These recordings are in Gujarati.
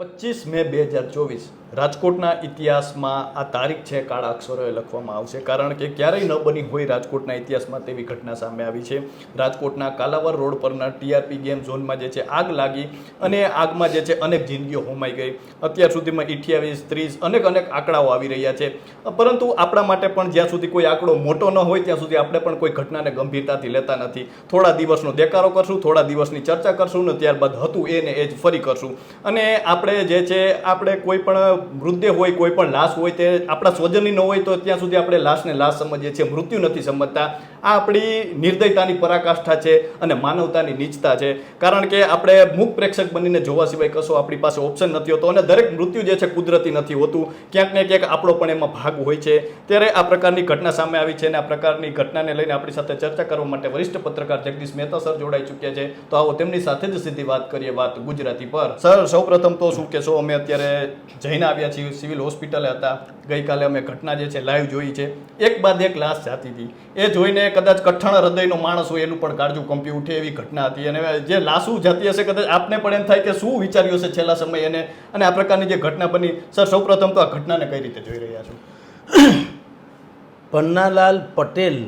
પચીસ મે બે હજાર ચોવીસ રાજકોટના ઇતિહાસમાં આ તારીખ છે, કાળા અક્ષરોએ લખવામાં આવશે. કારણ કે ક્યારેય ન બની હોય રાજકોટના ઇતિહાસમાં તેવી ઘટના સામે આવી છે. રાજકોટના કાલાવર રોડ પરના ટીઆરપી ગેમ ઝોનમાં જે છે, આગ લાગી અને આગમાં જે છે, અનેક જિંદગીઓ હોમાઈ ગઈ. અત્યાર સુધીમાં અઠ્યાવીસ ત્રીસ અનેક અનેક આંકડાઓ આવી રહ્યા છે. પરંતુ આપણા માટે પણ જ્યાં સુધી કોઈ આંકડો મોટો ન હોય, ત્યાં સુધી આપણે પણ કોઈ ઘટનાને ગંભીરતાથી લેતા નથી. થોડા દિવસનો દેકારો કરશું, થોડા દિવસની ચર્ચા કરશું ને ત્યારબાદ હતું એ ને એ જ ફરી કરશું. અને આપણે જે છે, આપણે કોઈ પણ મૃતદેહ હોય, કોઈ પણ લાશ હોય તે આપણા સ્વજનની ન હોય તો ત્યાં સુધી આપણે લાશને લાશ સમજીએ છીએ. મૃત્યુ નથી સમજતા. આ આપણી નિર્દયતાની પરાકાષ્ઠા છે અને માનવતાની નીચતા છે. કારણ કે આપણે મૂક પ્રેક્ષક બનીને જોવા સિવાય કશો આપણી પાસે ઓપ્શન નથી હોતો અને દરેક મૃત્યુ જે છે કુદરતી નથી હોતું. ક્યાંક ને ક્યાંક આપણો પણ એમાં ભાગ હોય છે. ત્યારે આ પ્રકારની ઘટના સામે આવી છે અને આ પ્રકારની ઘટનાને લઈને આપણી સાથે ચર્ચા કરવા માટે વરિષ્ઠ પત્રકાર જગદીશ મહેતા સર જોડાઈ ચૂક્યા છે. તો આવો તેમની સાથે જ સીધી વાત કરીએ વાત ગુજરાતી પર. સર, સૌપ્રથમ તો શું કહેશો? અમે અત્યારે જઈને આવ્યા છીએ સિવિલ હોસ્પિટલે હતા. ગઈકાલે અમે ઘટના જે છે લાઈવ જોઈ છે. એક બાદ એક લાશ જાતી હતી. એ જોઈને કદાચ કઠણ હૃદયનો માણસ હોય એનું પણ કાળજું કંપી ઉઠે એવી ઘટના હતી. અને જે લાસુ જતી હશે કદાચ આપને પણ એમ થાય કે શું વિચાર્યું હશે છેલ્લા સમયે એને? અને આ પ્રકારની જે ઘટના બની સર સૌપ્રથમ તો આ ઘટનાને કઈ રીતે જોઈ રહ્યા છો? પન્નાલાલ પટેલ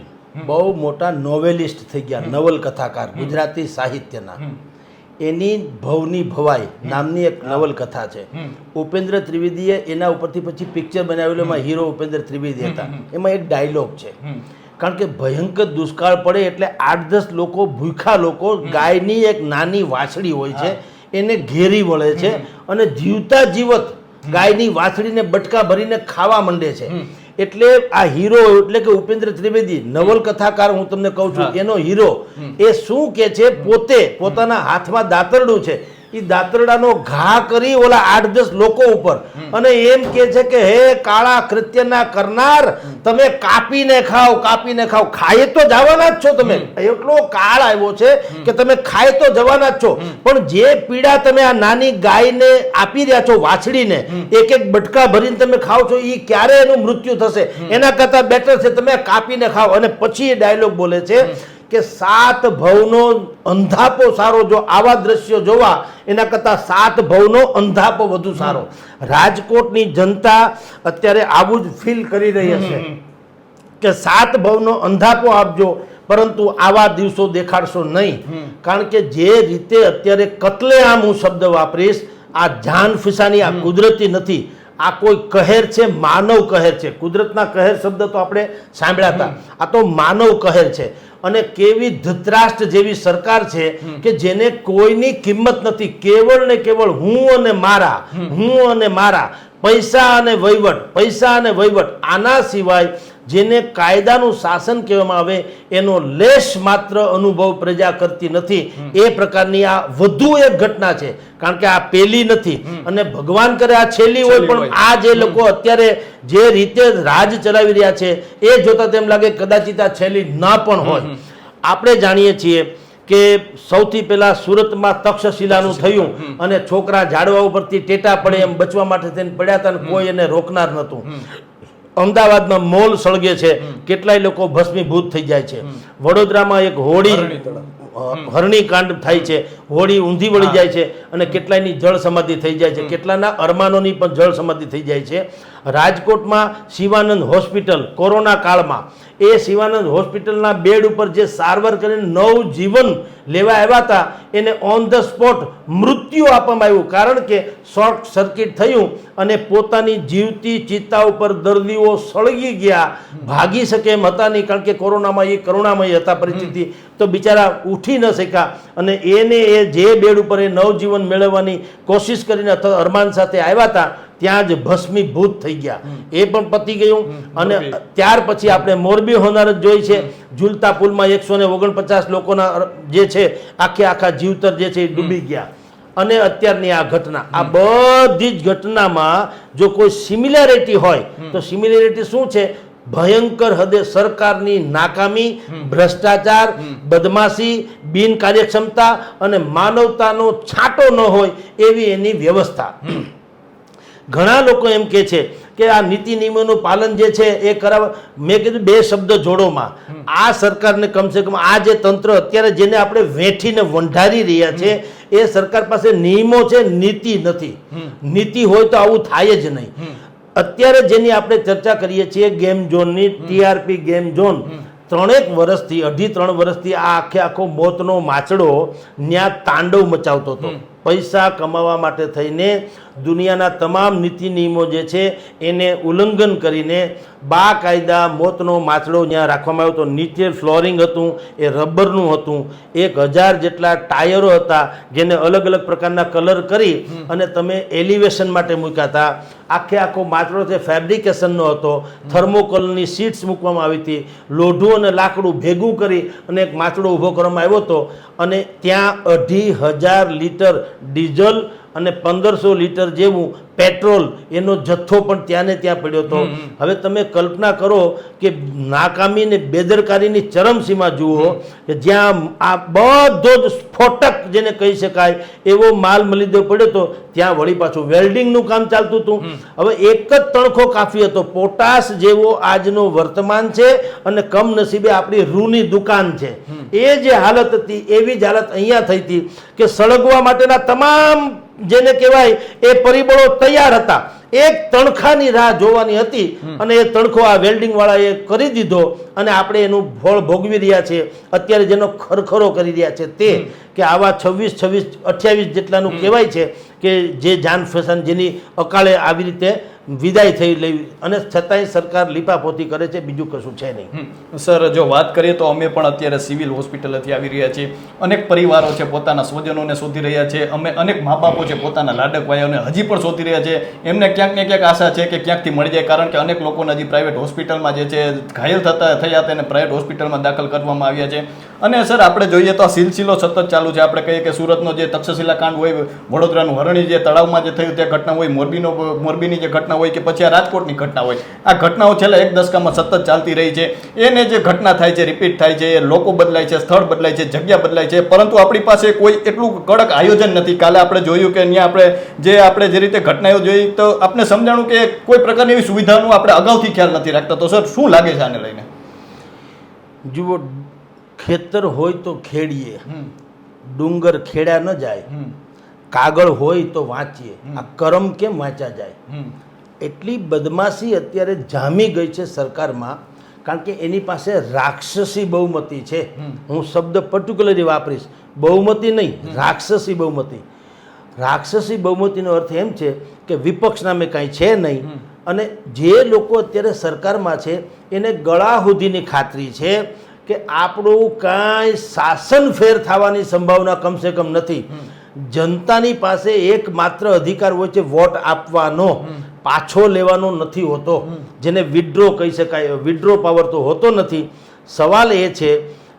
બહુ મોટા નોવેલિસ્ટ થઈ ગયા નવલકથાકાર ગુજરાતી સાહિત્યના. એની ભવની ભવાઈ નામની એક નવલકથા છે. ઉપેન્દ્ર ત્રિવેદીએ એના ઉપરથી પછી પિક્ચર બનાવેલું એમાં હીરો ઉપેન્દ્ર ત્રિવેદી હતા. એમાં એક ડાયલોગ છે. કારણ કે ભયંકર દુષ્કાળ પડે એટલે આઠ દસ લોકો ભૂખા લોકો ગાયની એક નાની વાછડી હોય છે એને ઘેરી વળે છે અને જીવતા જીવત ગાયની વાછડીને બટકા ભરીને ખાવા માંડે છે. એટલે આ હીરો એટલે કે ઉપેન્દ્ર ત્રિવેદી નવલકથાકાર હું તમને કહું છું એનો હીરો એ શું કે છે? પોતે પોતાના હાથમાં દાતરડું છે. એ દાંતરડાનો ઘા કરી ઓલા આઠ દસ લોકો ઉપર. અને એમ કે છે કે હે કાળા કૃત્યના કરનાર તમે કાપીને ખાઓ કાપીને ખાઓ. ખાય તો જવાના જ છો તમે. એટલો કાળ આવ્યો છે કે તમે ખાય તો જવાના જ છો. પણ જે પીડા તમે આ નાની ગાયને આપી રહ્યા છો વાછડીને એક એક બટકા ભરીને તમે ખાઓ છો એ ક્યારે એનું મૃત્યુ થશે? એના કરતા બેટર છે તમે કાપીને ખાઓ. અને પછી એ ડાયલોગ બોલે છે કે સાત ભવનો અંધાપો સારો જો આવા દ્રશ્યો જોવા એના કરતાં સાત ભવનો અંધાપો વધુ સારો. રાજકોટની જનતા અત્યારે આવું જ ફીલ કરી રહી હશે કે સાત ભવનો અંધાપો આપજો પરંતુ આવા દિવસો દેખાડશો નહીં. કારણ કે જે રીતે અત્યારે કતલેઆમ હું શબ્દ વાપરીશ આ જાન ફિસાની આ કુદરતી નથી. આ કોઈ કહેર છે? માનવ કહેર છે. કુદરતના કહેર શબ્દ તો આપણે સાંભળ્યા હતા. આ તો માનવ કહેર છે. અને કેવી ધૃતરાષ્ટ્ર જેવી સરકાર છે કે જેને કોઈની કિંમત નથી. કેવળ ને કેવળ હું અને મારા હું અને મારા પૈસા અને વહીવટ પૈસા અને વહીવટ આના સિવાય જેને કાયદાનું શાસન કહેવામાં આવે એનો લેશ માત્ર અનુભવ પ્રજા કરતી નથી. એ પ્રકારની આ વધુ એક ઘટના છે. કારણ કે આ પેલી નથી. અને ભગવાન કરે આ છેલ્લી હોય પણ આ જે લોકો અત્યારે જે રીતે રાજ ચલાવી રહ્યા છે એ જોતા તેમ લાગે કદાચિત આ છેલ્લી ના પણ હોય. આપણે જાણીએ છીએ કે સૌથી પહેલા સુરતમાં તક્ષશિલાનું થયું અને છોકરા ઝાડવા ઉપરથી ટેટા પડે એમ બચવા માટે થઈને પડ્યા હતા કોઈ એને રોકનાર નહોતું. અમદાવાદમાં મોલ સળગે છે કેટલાય લોકો ભસ્મીભૂત થઈ જાય છે. વડોદરામાં એક હોળી હરણી તળાવ. અ, હરણી કાંડ થાય છે હોળી ઊંધી વળી જાય છે અને કેટલાયની જળ સમાધિ થઈ જાય છે. કેટલાના અરમાનોની પણ જળ સમાધિ થઈ જાય છે. રાજકોટમાં શિવાનંદ હોસ્પિટલ કોરોના કાળમાં. એ શિવાનંદ હોસ્પિટલના બેડ ઉપર જે સારવાર કરીને નવ જીવન લેવા આવ્યા હતા, એને ઓન ધ સ્પોટ મૃત્યુ આપવામાં આવ્યું. કારણ કે શોર્ટ સર્કિટ થયું અને પોતાની જીવતી ચિત્તા ઉપર દર્દીઓ સળગી ગયા. ભાગી શકે એમ હતા નહીં, કારણ કે કોરોનામાં એ કરુણામય હતા પરિસ્થિતિ. તો બિચારા ઉઠી ન શક્યા અને એને એ જે બેડ ઉપર એ નવજીવન મેળવવાની કોશિશ કરીને અથવા અરમાન સાથે આવ્યા હતા. ત્યાં જ ભસ્મીભૂત થઈ ગયા. એ પણ પતી ગયું અને ત્યાર પછી આપણે મોરબી હોનાર જ જોઈ છે. ઝુલતા પુલમાં એકસો ને ઓગણપચાસ લોકોના જે છે આખે આખા જીવતર જે છે એ ડૂબી ગયા. અને અત્યારની આ ઘટના. આ બધી જ ઘટનામાં જો કોઈ સિમિલારિટી હોય તો સિમિલારિટી શું છે? ભયંકર હદે સરકારની નાકામી ભ્રષ્ટાચાર બદમાશી બિનકાર્યક્ષમતા અને માનવતાનો છાંટો ન હોય એવી એની વ્યવસ્થા. ઘણા લોકો એમ કે છે કે આ નીતિ નિયમોનું પાલન જે છે એ કરાવ મેં કીધું બે શબ્દ જોડોમાં. આ સરકારને કમસે કમ આ જે તંત્ર અત્યારે જેને આપણે વેઠીને વંઢારી રહ્યા છે એ સરકાર પાસે નિયમો છે નીતિ નથી. નીતિ હોય તો આવું થાય જ નહીં. અત્યારે જેની આપણે ચર્ચા કરીએ છીએ ગેમ ઝોનની ટીઆરપી ગેમ ઝોન ત્રણેક વર્ષથી અઢી ત્રણ વર્ષથી આ આખે આખો મોતનો માછડો ન્યા તાંડવ મચાવતો હતો. પૈસા કમાવા માટે થઈને દુનિયાના તમામ નીતિ નિયમો જે છે એને ઉલ્લંઘન કરીને બા કાયદા મોતનો માછડો ત્યાં રાખવામાં આવ્યો હતો. નીચે ફ્લોરિંગ હતું એ રબરનું હતું. એક હજાર જેટલા ટાયરો હતા જેને અલગ અલગ પ્રકારના કલર કરી અને તમે એલિવેશન માટે મૂક્યા હતા. આખે આખો માછડો છે ફેબ્રિકેશનનો હતો થર્મોકોલની સીટ્સ મૂકવામાં આવી હતી. લોઢું અને લાકડું ભેગું કરી અને એક માછડો ઊભો કરવામાં આવ્યો હતો અને ત્યાં અઢી હજાર લીટર ડીઝલ અને પંદરસો લીટર જેવું પેટ્રોલ એનો જથ્થો પણ ત્યાં ને ત્યાં પડ્યો હતો. હવે તમે કલ્પના કરો કે નાકામી ને બેદરકારીની ચરમસીમા જુઓ કે જ્યાં આ બધો જ સ્ફોટક જેને કહી શકાય એવો માલ મળી દેવો પડ્યો હતો ત્યાં વળી પાછું વેલ્ડિંગનું કામ ચાલતું હતું. હવે એક જ તણખો કાફી હતો પોટાશ જેવો આજનો વર્તમાન છે અને કમનસીબે આપણી રૂની દુકાન છે. એ જે હાલત હતી એવી જ હાલત અહીંયા થઈ હતી કે સળગવા માટેના તમામ જેને કહેવાય એ પરિબળો તૈયાર હતા. એક તણખાની રાહ જોવાની હતી અને એ તણખો આ વેલ્ડિંગ વાળાએ કરી દીધો અને આપણે એનું ફળ ભોગવી રહ્યા છીએ. અત્યારે જેનો ખરખરો કરી રહ્યા છે તે કે આવા છવ્વીસ છવ્વીસ અઠ્યાવીસ જેટલાનું કહેવાય છે કે જે જાન ફેશન જેની અકાળે આવી રીતે વિદાય થઈ લેવી. અને છતાંય સરકાર લીપાપોતી કરે છે, બીજું કશું છે નહીં. સર, જો વાત કરીએ તો અમે પણ અત્યારે સિવિલ હોસ્પિટલથી આવી રહ્યા છીએ. અનેક પરિવારો છે પોતાના સ્વજનોને શોધી રહ્યા છે. અમે અનેક મા બાપો છે પોતાના લાડક ભાઈઓને હજી પણ શોધી રહ્યા છે. એમને ક્યાંક ને ક્યાંક આશા છે કે ક્યાંકથી મળી જાય, કારણ કે અનેક લોકોને હજી પ્રાઇવેટ હોસ્પિટલમાં જે છે, ઘાયલ થતા થયા તેને પ્રાઇવેટ હોસ્પિટલમાં દાખલ કરવામાં આવ્યા છે. અને સર, આપણે જોઈએ તો આ સિલસિલો સતત ચાલુ છે. આપણે કહીએ કે સુરતનો જે તક્ષશિલા કાંડ હોય, વડોદરાનું હરણી જે તળાવમાં જે થયું તે ઘટના હોય, મોરબીનો, મોરબીની જે ઘટના હોય કે પછી આ રાજકોટની ઘટના હોય. આ ઘટનાઓ છેલ્લા એક દશકામાં સતત ચાલતી રહી છે. એને જે ઘટના થાય છે રિપીટ થાય છે લોકો બદલાય છે, સ્થળ બદલાય છે, જગ્યા બદલાય છે. પરંતુ આપણી પાસે કોઈ એટલું કડક આયોજન નથી. કાલે આપણે જોયું કે અહીંયા આપણે જે આપણે જે રીતે ઘટનાઓ જોઈ, તો આપણે સમજાણું કે કોઈ પ્રકારની એવી સુવિધાનું આપણે અગાઉથી ખ્યાલ નથી રાખતા. તો સર, શું લાગે છે આને લઈને? જુઓ ખેતર હોય તો ખેડીએ. ડુંગર ખેડ્યા ન જાય. કાગળ હોય તો વાંચીએ. આ કરમ કેમ વાંચ્યા જાય? એટલી બદમાશી અત્યારે જામી ગઈ છે સરકારમાં કારણ કે એની પાસે રાક્ષસી બહુમતી છે. હું શબ્દ પર્ટિક્યુલરલી વાપરીશ. બહુમતી નહીં રાક્ષસી બહુમતી. રાક્ષસી બહુમતીનો અર્થ એમ છે કે વિપક્ષ નામે કાંઈ છે નહીં. અને જે લોકો અત્યારે સરકારમાં છે એને ગળા સુધીની ખાતરી છે કે આપણું કાંઈ શાસન ફેર થવાની સંભાવના કમસે કમ નથી. જનતાની પાસે એકમાત્ર અધિકાર હોય છે વોટ આપવાનો. પાછો લેવાનો નથી હોતો. જેને વિડ્રો કહી શકાય વિડ્રો પાવર તો હોતો નથી. સવાલ એ છે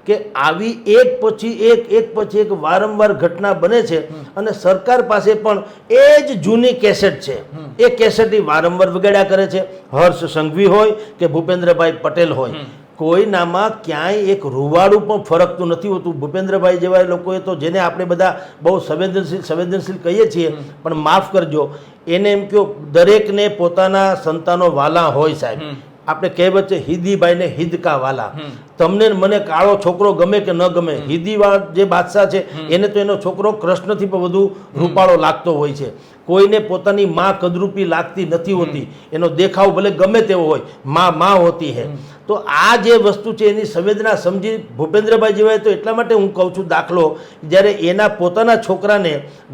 કે આવી એક પછી એક એક પછી એક વારંવાર ઘટના બને છે અને સરકાર પાસે પણ એ જ જૂની કેસેટ છે. એ કેસેટ ઈ વારંવાર વગાડ્યા કરે છે. હર્ષ સંઘવી હોય કે ભૂપેન્દ્રભાઈ પટેલ હોય. કોઈનામાં ક્યાંય એક રૂવાડું પણ ફરકતું નથી હોતું. ભૂપેન્દ્રભાઈ જેવા લોકોએ તો જેને આપણે બધા બહુ સંવેદનશીલ સંવેદનશીલ કહીએ છીએ પણ માફ કરજો એને એમ કહો દરેકને પોતાના સંતાનો વાલા હોય સાહેબ. આપણે કહેવત છે હિદીભાઈને હિદકા વાલા. તમને મને કાળો છોકરો ગમે કે ન ગમે હિદીવા જે બાદશાહ છે એને તો એનો છોકરો કૃષ્ણથી પણ વધુ રૂપાળો લાગતો હોય છે. કોઈને પોતાની માં કદરૂપી લાગતી નથી હોતી. એનો દેખાવ ભલે ગમે તેવો હોયમાં માં હોતી હે. તો આ જે વસ્તુ છે એની સંવેદના સમજી ભૂપેન્દ્રભાઈ જેવાય તો એટલા માટે હું કહું છું દાખલો જ્યારે એના પોતાના છોકરાને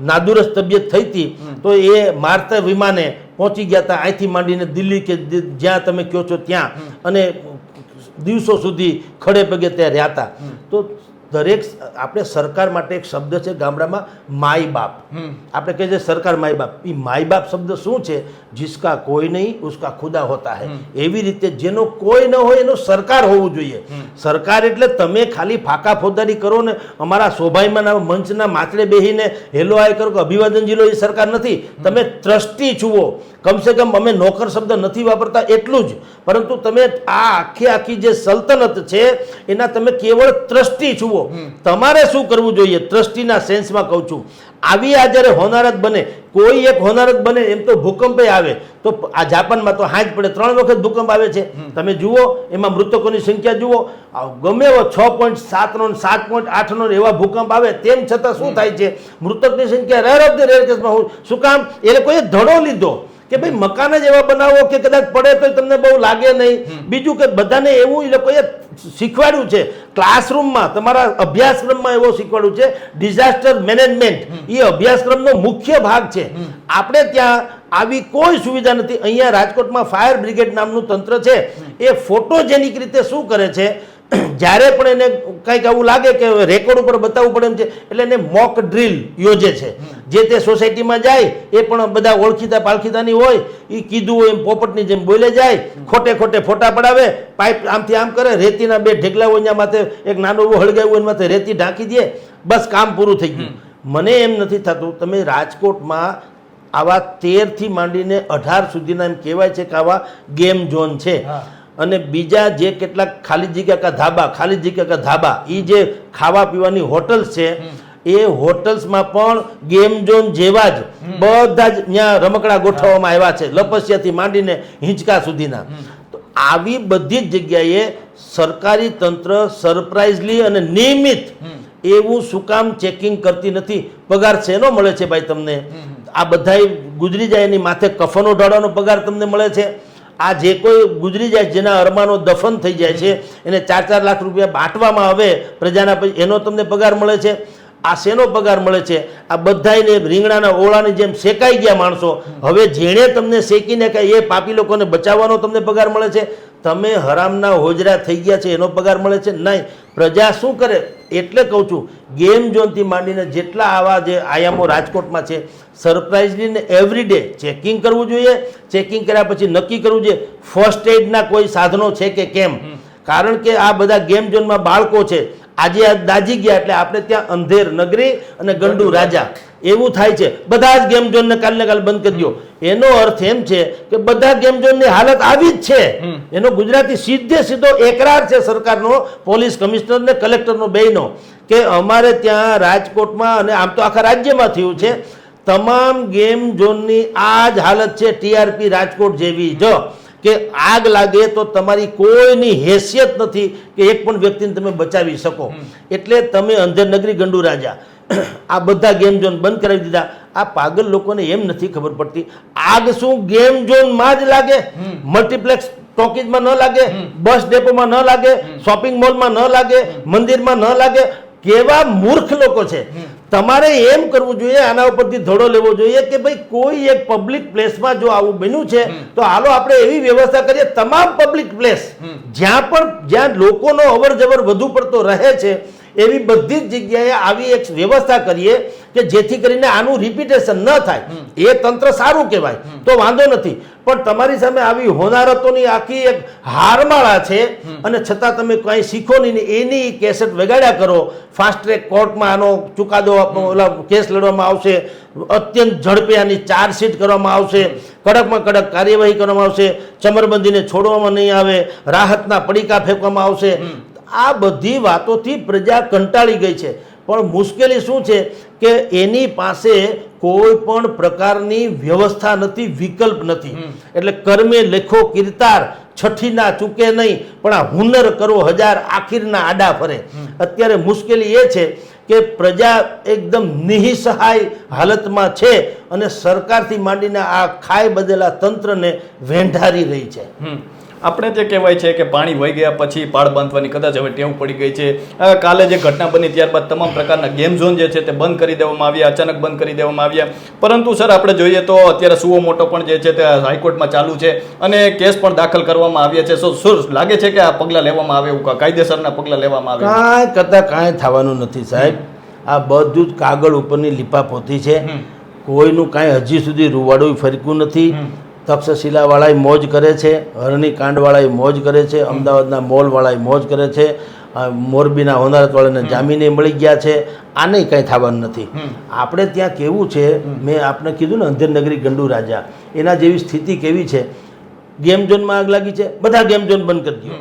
નાદુરસ્ત તબિયત થઈ હતી તો એ મારતા વિમાને પહોંચી ગયા હતા અહીંથી માંડીને દિલ્હી કે જ્યાં તમે કહો છો ત્યાં. અને દિવસો સુધી ખડે પગે ત્યાં રહ્યા હતા. તો દરેક આપણે સરકાર માટે એક શબ્દ છે ગામડામાં માય બાપ. આપણે કહીએ છીએ સરકાર માય બાપ. એ માય બાપ શબ્દ શું છે? જિસકા કોઈ નહીં ઉસકા ખુદા હોતા હૈ એવી રીતે જેનો કોઈ ન હોય એનો સરકાર હોવું જોઈએ સરકાર એટલે તમે ખાલી ફાકા ફોદારી કરો ને અમારા શોભાઈમાના મંચના માથડે બેહીને હેલો આય કરો કે અભિવાદન જિલ્લો એ સરકાર નથી। તમે ટ્રસ્ટી છુઓ કમસે કમ અમે નોકર શબ્દ નથી વાપરતા એટલું જ પરંતુ તમે આ આખી આખી જે સલ્તનત છે એના તમે કેવળ ટ્રસ્ટી છુઓ તમારે શું કરવું જોઈએ? ટ્રસ્ટીના સેન્સમાં કહું છું આવી આ જ્યારે હોનારત બને કોઈ એક હોનારત બને એમ તો ભૂકંપે આવે તો આ જાપાનમાં તો હાજ પડે ત્રણ વખત ભૂકંપ આવે છે. તમે જુઓ એમાં મૃતકોની સંખ્યા જુઓ ગમે એવો છ પોઈન્ટ સાતનો નો સાત પોઈન્ટ આઠનો ને એવા ભૂકંપ આવે તેમ છતાં શું થાય છે? મૃતકની સંખ્યા રેર ઓફ ધ રેર કેસમાં શું કામ? એ લોકોએ ધડો લીધો. કે ભાઈ મકાન જ એવા બનાવો કે કદાચ પડે તો તમને બહુ લાગે નહીં. બીજું કે બધાને એવું એ લોકોએ શીખવાડ્યું છે. ક્લાસરૂમમાં તમારા અભ્યાસક્રમમાં એવો શીખવાડ્યું છે. Disaster management. એ અભ્યાસક્રમનો મુખ્ય ભાગ છે. આપણે ત્યાં આવી કોઈ સુવિધા નથી. અહીંયા રાજકોટમાં ફાયર બ્રિગેડ નામનું તંત્ર છે. એ ફોટોજેનિક રીતે શું કરે છે? જ્યારે પણ એને કંઈક આવું લાગે કે રેકોર્ડ ઉપર બતાવવું પડે એમ છે એટલે એને મોક ડ્રીલ યોજે છે. જે તે સોસાયટીમાં જાય એ પણ બધા ઓળખીતા પાલખીતાની હોય એ કીધું હોય એમ પોપટની જેમ બોલે જાય ખોટે ખોટે ફોટા પડાવે પાઇપ આમથી આમ કરે રેતીના બે ઢેકલા હોય એના માથે એક નાનું એવું હળગાવ્યું હોય એના માથે રેતી ઢાંકી દે બસ કામ પૂરું થઈ ગયું. મને એમ નથી થતું તમે રાજકોટમાં આવા તેરથી માંડીને અઢાર સુધીના એમ કહેવાય છે કે આવા ગેમ ઝોન છે. અને બીજા જે કેટલાક ખાલી જગ્યા કા ધાબા ખાલી જગ્યા કા ધાબા એ જે ખાવા પીવાની હોટલ્સ છે એ હોટલ્સમાં પણ ગેમ ઝોન જેવા જ બધા જ ત્યાં રમકડા ગોઠવવામાં આવ્યા છે લપસિયાથી માંડીને હિંચકા સુધીના. તો આવી બધી જ જગ્યાએ સરકારી તંત્ર સરપ્રાઇઝલી અને નિયમિત એવું શું કામ ચેકિંગ કરતી નથી. પગાર શેનો મળે છે ભાઈ તમને? આ બધાય ગુજરી જાય એની માથે કફનો ઢાળવાનો પગાર તમને મળે છે? આ જે કોઈ ગુજરી જાય જેના અરમાનો દફન થઈ જાય છે, એને ચાર ચાર લાખ રૂપિયા બાંટવામાં આવે, પ્રજાના એનો તમને પગાર મળે છે. આ શેનો પગાર મળે છે? આ બધાયને રીંગણાના ઓળાની જેમ શેકાઈ ગયા માણસો. હવે જેણે તમને શેકીને કહે એ પાપી લોકોને બચાવવાનો તમને પગાર મળે છે? તમે હરામના હોજરા થઈ ગયા છે એનો પગાર મળે છે? નહીં. પ્રજા શું કરે? એટલે કહું છું ગેમ ઝોનથી માંડીને જેટલા આવા જે આયામો રાજકોટમાં છે સરપ્રાઇઝલીને ને એવરીડે ચેકિંગ કરવું જોઈએ. ચેકિંગ કર્યા પછી નક્કી કરવું જોઈએ ફર્સ્ટ એડના કોઈ સાધનો છે કે કેમ? કારણ કે આ બધા ગેમ ઝોનમાં બાળકો છે. આજે આ દાજી ગયા એટલે આપણે ત્યાં અંધેર નગરી અને ગંડુ રાજા. એવું થાય છે. બધા જ ગેમ ઝોનને કાલને કાલ બંધ કરી દો એનો અર્થ એમ છે કે બધા ગેમ ઝોનની હાલત આવી જ છે. એનો ગુજરાતી સીધે સીધો એકરાર છે સરકારનો પોલીસ કમિશનર ને કલેક્ટરનો બેનો કે અમારે ત્યાં રાજકોટમાં અને આમ તો આખા રાજ્યમાં થયું છે. તમામ ગેમ ઝોનની આ જ હાલત છે. ટીઆરપી રાજકોટ જેવી જ. કે આગ લાગે તો તમારી કોઈની હેસિયત નથી કે એક પણ વ્યક્તિને તમે બચાવી શકો. એટલે તમે અંધેર નગરી ગંડુ રાજા. આ બધા ગેમ ઝોન બંધ કરાવી દીધા. આ પાગલ લોકોને એમ નથી ખબર પડતી. આગ શું ગેમ ઝોનમાં જ લાગે? મલ્ટીપ્લેક્સ ટોકીજમાં ન લાગે? બસ ડેપોમાં ન લાગે? શોપિંગ મોલમાં ન લાગે? મંદિરમાં ન લાગે? કેવા મૂર્ખ લોકો છે. તમારે એમ કરવું જોઈએ આના ઉપરથી ધડો લેવો જોઈએ કે ભાઈ કોઈ એક પબ્લિક પ્લેસમાં જો આવું બન્યું છે તો હાલો આપણે એવી વ્યવસ્થા કરીએ તમામ પબ્લિક પ્લેસ જ્યાં પણ જ્યાં લોકોનો અવર જવર વધુ પડતો રહે છે એવી બધી જ જગ્યાએ આવી એક વ્યવસ્થા કરીએ કે જેથી કરીને આનું રિપીટેશન ન થાય. એ તંત્ર સારું કહેવાય. તો વાંધો નથી. પણ તમારી સામે આવી હોનારતોની આખી એક હારમાળા છે અને છતાં તમે કંઈ શીખો નહીં એની કેસેટ વગાડ્યા કરો. ફાસ્ટ ટ્રેક કોર્ટમાં આનો ચુકાદો ઓલા કેસ લડવામાં આવશે. અત્યંત ઝડપે આની ચાર્જશીટ કરવામાં આવશે. કડકમાં કડક કાર્યવાહી કરવામાં આવશે. ચમરબંધીને છોડવામાં નહીં આવે. રાહતના પડીકા ફેંકવામાં આવશે. આ બધી વાતોથી પ્રજા કંટાળી ગઈ છે. પણ મુશ્કેલી શું છે કે એની પાસે કોઈ પણ પ્રકારની વ્યવસ્થા નથી વિકલ્પ નથી. એટલે કર્મે લેખો કીર્તાર છઠ્ઠીના ચૂકે નહીં પણ આ હુનર કરો હજાર આખીરના આડા ફરે. અત્યારે મુશ્કેલી એ છે કે પ્રજા એકદમ નિઃસહાય હાલતમાં છે અને સરકારથી માંડીને આ ખાઈ બદેલા તંત્રને વેંઢારી રહી છે. આપણે જે કહેવાય છે કે પાણી વહી ગયા પછી પાળ બાંધવાની કદાચ હવે ટેવ પડી ગઈ છે. કાલે જે ઘટના બની ત્યારબાદ તમામ પ્રકારના ગેમ ઝોન જે છે તે બંધ કરી દેવામાં આવ્યા અચાનક બંધ કરી દેવામાં આવ્યા. પરંતુ સર આપણે જોઈએ તો અત્યારે સુઓ મોટો પણ જે છે તે હાઈકોર્ટમાં ચાલુ છે અને કેસ પણ દાખલ કરવામાં આવ્યા છે. સો શું લાગે છે કે આ પગલાં લેવામાં આવે એવું કાયદેસરના પગલાં લેવામાં આવે? કાંઈ કરતાં કાંઈ થવાનું નથી સાહેબ. આ બધું જ કાગળ ઉપરની લીપાપોતી છે. કોઈનું કાંઈ હજી સુધી રૂવાડું ફરક્યું નથી. તક્ષશિલાવાળાએ મોજ કરે છે હરણી કાંડવાળાએ મોજ કરે છે અમદાવાદના મોલવાળાએ મોજ કરે છે મોરબીના હોનારતવાળાને જામીને મળી ગયા છે આને કંઈ થવાનું નથી. આપણે ત્યાં કેવું છે મેં આપને કીધું ને અંધેરનગરી ગંડુ રાજા એના જેવી સ્થિતિ કેવી છે ગેમ ઝોનમાં આગ લાગી છે બધા ગેમ ઝોન બંધ કરી દો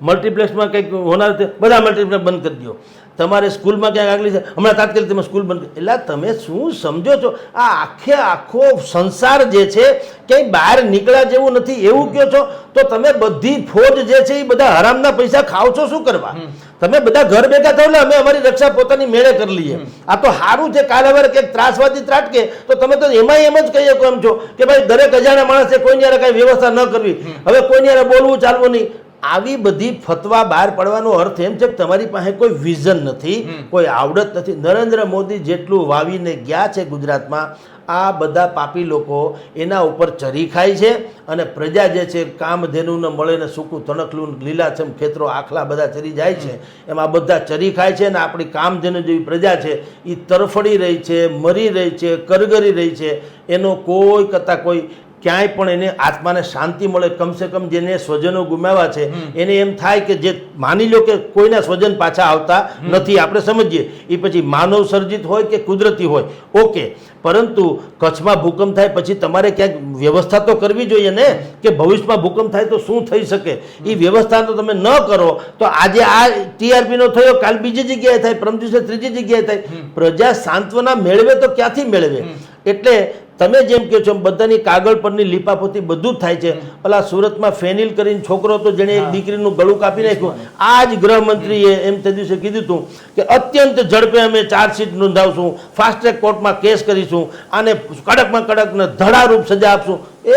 મલ્ટીપ્લેક્સમાં કંઈક હોનાર બધા મલ્ટીપ્લેક્સ બંધ કરી દો તમારે સ્કૂલમાં ક્યાંક આગલી છે હમણાં તાત્કાલિક તમે સ્કૂલ બંધ એટલે તમે શું સમજો છો? આ આખે આખો સંસાર જે છે ક્યાંય બહાર નીકળ્યા જેવું નથી. એવું કહો છો? તો તમે બધી ફોજ જે છે એ બધા હરામના પૈસા ખાવ છો શું કરવા? તમે બધા ઘર ભેગા થયો ને અમે અમારી રક્ષા પોતાની મેળે કરી લઈએ. આ તો સારું છે કાલે હવે કંઈક ત્રાસવાદી ત્રાટકે તો તમે તો એમાંય એમ જ કહીએ એમ છો કે ભાઈ દરેક અજાણ્યા માણસે કોઈની યારે કઈ વ્યવસ્થા ન કરવી. હવે કોઈની યારે બોલવું ચાલવું નહીં. આવી બધી ફતવા બહાર પડવાનો અર્થ એમ છે કે તમારી પાસે કોઈ વિઝન નથી કોઈ આવડત નથી. નરેન્દ્ર મોદી જેટલું વાવીને ગયા છે ગુજરાતમાં આ બધા પાપી લોકો એના ઉપર ચરી ખાય છે અને પ્રજા જે છે કામધેનુને મળે ને સૂકું તણકલું લીલાછમ ખેતરો આખલા બધા ચરી જાય છે. એમાં બધા ચરી ખાય છે અને આપણી કામધેનુ જેવી પ્રજા છે એ તરફડી રહી છે મરી રહી છે કરગરી રહી છે. એનો કોઈ કરતાં કોઈ ક્યાંય પણ એને આત્માને શાંતિ મળે કમસે કમ જેને સ્વજનો ગુમાવ્યા છે એને એમ થાય કે જે માની લો કે કોઈના સ્વજન પાછા આવતા નથી આપણે સમજીએ. એ પછી માનવ સર્જિત હોય કે કુદરતી હોય? ઓકે. પરંતુ કચ્છમાં ભૂકંપ થાય પછી તમારે ક્યાંક વ્યવસ્થા તો કરવી જોઈએ ને? કે ભવિષ્યમાં ભૂકંપ થાય તો શું થઈ શકે? એ વ્યવસ્થા તો તમે ન કરો તો આજે આ ટીઆરપીનો થયો કાલ બીજી જગ્યાએ થાય પરમ દિવસે ત્રીજી જગ્યાએ થાય. પ્રજા સાંત્વના મેળવે તો ક્યાંથી મેળવે? એટલે તમે જેમ કહો છો બધાની કાગળ પરની લીપાપોતી બધું જ થાય છે. પેલા સુરતમાં ફેનિલ કરીને છોકરો તો જેણે એક દીકરીનું ગળું કાપી નાખ્યું. આ જ ગૃહમંત્રીએ એમ તે દિવસે કીધું હતું કે અત્યંત ઝડપે અમે ચાર્જશીટ નોંધાવશું ફાસ્ટ ટ્રેક કોર્ટમાં કેસ કરીશું આને કડકમાં કડક ધડારૂપ સજા આપશું. એ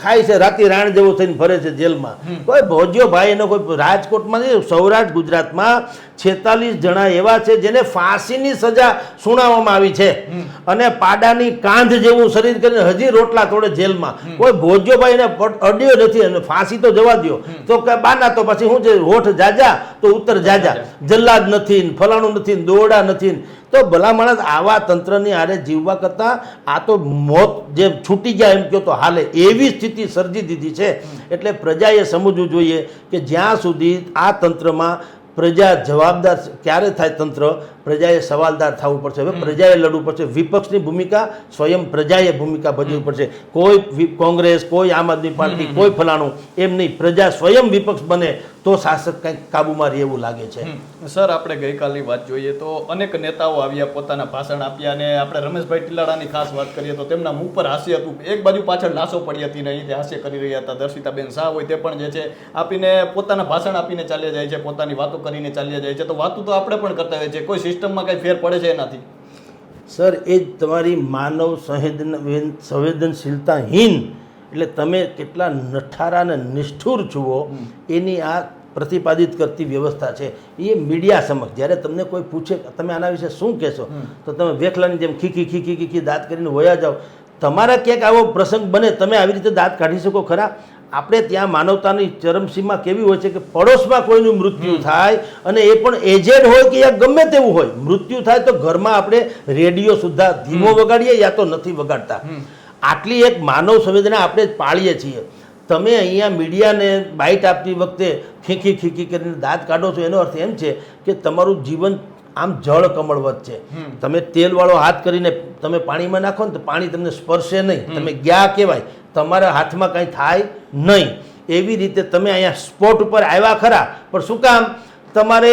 ખાય છે રાતી રાણ જેવો થઈને ફરે છે જેલમાં. કોઈ ભોજ્યો ભાઈ એનો કોઈ રાજકોટમાં સૌરાષ્ટ્ર ગુજરાતમાં છેતાલીસ જણા એવા છે જેને ફાંસીની સજા સુનાવવામાં આવી છે. અને પાડાની કાંધ જેવું શરીર કરીને હજી રોટલા તોડે જેલમાં. કોઈ ભોજ્યો ભાઈ એને અડ્યો નથી અને ફાંસી તો જવા દ્યો. તો કે બાના તો પછી શું છે હોઠ જાજા તો ઉત્તર જાજા. જલ્લાદ નથી ફલાણું નથી દોડા નથી તો ભલા માણસ આવા તંત્રની આરે જીવવા કરતાં આ તો મોત જે છૂટી ગયા એમ કહો તો હાલે, એવી સ્થિતિ સર્જી દીધી છે. એટલે પ્રજાએ સમજવું જોઈએ કે જ્યાં સુધી આ તંત્રમાં પ્રજા જવાબદાર ક્યારે થાય તંત્ર? પ્રજાએ સવાલદાર થવું પડશે. હવે પ્રજાએ લડવું પડશે. વિપક્ષની ભૂમિકા સ્વયં પ્રજાએ ભૂમિકા ભજવવી પડશે. કોઈ કોંગ્રેસ કોઈ આમ આદમી પાર્ટી કોઈ ફલાણું એમ નહીં. પ્રજા સ્વયં વિપક્ષ બને તો શાસક કંઈક કાબુમાં રહે એવું લાગે છે. સર આપણે ગઈકાલની વાત જોઈએ તો અનેક નેતાઓ આવ્યા પોતાના ભાષણ આપ્યા અને આપણે રમેશભાઈ ટીલાડાની ખાસ વાત કરીએ તો તેમના મુખ પર હાસ્ય હતું. એક બાજુ પાછળ લાશો પડી હતી નહીં તે હાસ્ય કરી રહ્યા હતા. દર્શિતાબેન શાહ હોય તે પણ જે છે આપીને પોતાના ભાષણ આપીને ચાલ્યા જાય છે પોતાની વાતો કરીને ચાલ્યા જાય છે. તો વાતો તો આપણે પણ કરતા હોય છે કોઈ સિસ્ટમમાં કંઈ ફેર પડે છે એનાથી? સર એ જ તમારી માનવ સંવેદન સંવેદનશીલતાહીન. એટલે તમે કેટલા નઠારા અને નિષ્ઠુર જુઓ એની આ પ્રતિપાદિત કરતી વ્યવસ્થા છે. એ મીડિયા સમક્ષ. જ્યારે તમને કોઈ પૂછે તમે આના વિશે શું કહેશો તો તમે વેખલાની જેમ ખીખી ખીખી ખીખી દાંત કરીને વયા જાઓ. તમારા ક્યાંક આવો પ્રસંગ બને તમે આવી રીતે દાંત કાઢી શકો ખરા? આપણે ત્યાં માનવતાની ચરમસીમા કેવી હોય છે કે પડોશમાં કોઈનું મૃત્યુ થાય અને એ પણ એજેડ હોય કે યા ગમે તેવું હોય. મૃત્યુ થાય તો ઘરમાં આપણે રેડિયો સુદ્ધા ધીમો વગાડીએ યા તો નથી વગાડતા. આટલી એક માનવ સંવેદના આપણે પાળીએ છીએ. તમે અહીંયા મીડિયાને બાઇટ આપતી વખતે ખીખી ખીખી કરીને દાંત કાઢો છો એનો અર્થ એમ છે કે તમારું જીવન આમ જળ કમળવત છે. તમે તેલવાળો હાથ કરીને તમે પાણીમાં નાખો ને તો પાણી તમને સ્પર્શે નહીં. તમે ગયા કહેવાય. તમારા હાથમાં કંઈ થાય નહીં. એવી રીતે તમે અહીંયા સ્પોટ ઉપર આવ્યા ખરા. પણ શું કામ? તમારે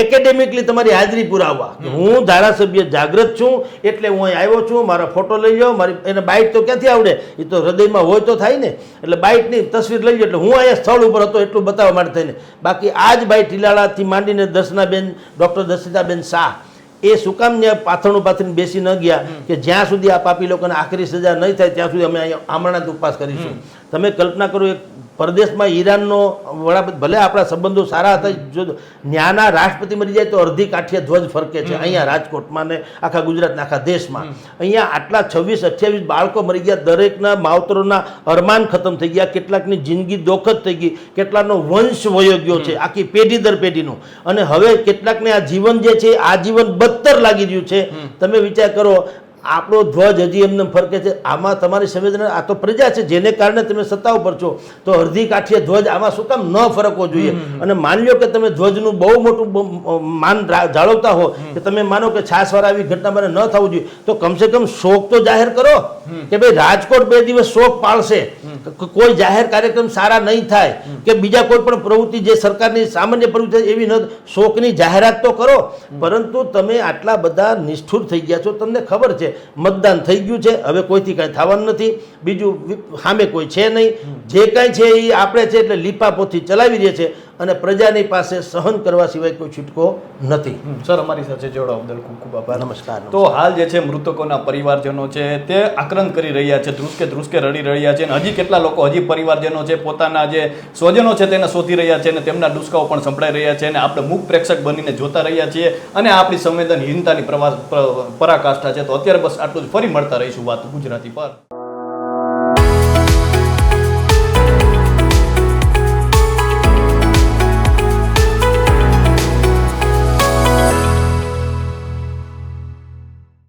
એકેડેમિકલી તમારી હાજરી પુરાવવા. હું ધારાસભ્ય જાગૃત છું એટલે હું અહીં આવ્યો છું મારો ફોટો લઈ લો મારી એને બાઇટ તો ક્યાંથી આવડે? એ તો હૃદયમાં હોય તો થાય ને. એટલે બાઇટની તસવીર લઈ લો એટલે હું અહીંયા સ્થળ ઉપર હતો એટલું બતાવવા માટે થઈને. બાકી આ જ બાઇટ ટીલાળાથી માંડીને દર્શનાબેન ડૉક્ટર દર્શિતાબેન શાહ. એ શું કામ ત્યાં પાથરણું પાથરીને બેસી ન ગયા કે જ્યાં સુધી આ પાપી લોકોને આખરી સજા નહીં થાય ત્યાં સુધી અમે અહીંયા આમરણાંત ઉપવાસ કરીશું. તમે કલ્પના કરો એક પરદેશમાં ઈરાનનો વડા ભલે આપણા સંબંધો સારા હતા જો ન્યાના રાષ્ટ્રપતિ મરી જાય તો અડધી કાઠીએ ધ્વજ ફરકે છે. અહીંયા રાજકોટમાં ને આખા ગુજરાતના આખા દેશમાં. અહીંયા આટલા છવ્વીસ અઠ્યાવીસ બાળકો મરી ગયા દરેકના માવતરોના અરમાન ખતમ થઈ ગયા કેટલાકની જિંદગી દોખદ થઈ ગઈ કેટલાકનો વંશ વયો ગયો છે આખી પેઢી દર પેઢીનું. અને હવે કેટલાકને આ જીવન જે છે આ જીવન બદતર લાગી રહ્યું છે. તમે વિચાર કરો આપણો ધ્વજ હજી એમને ફરકે છે. આમાં તમારી સંવેદના આ તો પ્રજા છે જેને કારણે તમે સત્તા ઉપર છો. તો અડધી કાઠીએ ધ્વજ આમાં શું કામ ન ફરકવો જોઈએ? અને માની લો કે તમે ધ્વજનું બહુ મોટું માન જાળવતા હો કે તમે માનો કે છાસવાળા આવી ઘટના મને ન થવું જોઈએ તો કમસે કમ શોક તો જાહેર કરો. કે ભાઈ રાજકોટ બે દિવસ શોક પાળશે કોઈ જાહેર કાર્યક્રમ સારા નહીં થાય. કે બીજા કોઈ પણ પ્રવૃત્તિ જે સરકારની સામાન્ય પ્રવૃત્તિ એવી ન શોકની જાહેરાત તો કરો. પરંતુ તમે આટલા બધા નિષ્ઠુર થઈ ગયા છો તમને ખબર છે. મતદાન થઈ ગયું છે. હવે કોઈથી કાંઈ થવાનું નથી. બીજું સામે કોઈ છે નહીં. જે કાંઈ છે એ આપણે છે એટલે લીપાપોથી ચલાવી રહ્યા છે. અને પ્રજાની પાસે સહન કરવા સિવાય કોઈ છૂટકો નથી. સર અમારી સાથે જોડાવા બદલ ખૂબ ખૂબ આભાર. નમસ્કાર તો હાલ જે છે મૃતકોના પરિવારજનો છે તે આક્રંદ કરી રહ્યા છે ધ્રુસકે ધ્રુસકે રડી રહ્યા છે અને હજી કેટલા લોકો હજી પરિવારજનો છે પોતાના જે સ્વજનો છે તેને શોધી રહ્યા છે અને તેમના ડુસકાઓ પણ સંભળાઈ રહ્યા છે અને આપણે મૂક પ્રેક્ષક બનીને જોતા રહ્યા છીએ અને આપણી સંવેદનહીનતાની પ્રવાસ પરાકાષ્ઠા છે. તો અત્યારે બસ આટલું જ. ફરી મળતા રહીશું વાત ગુજરાતી પર.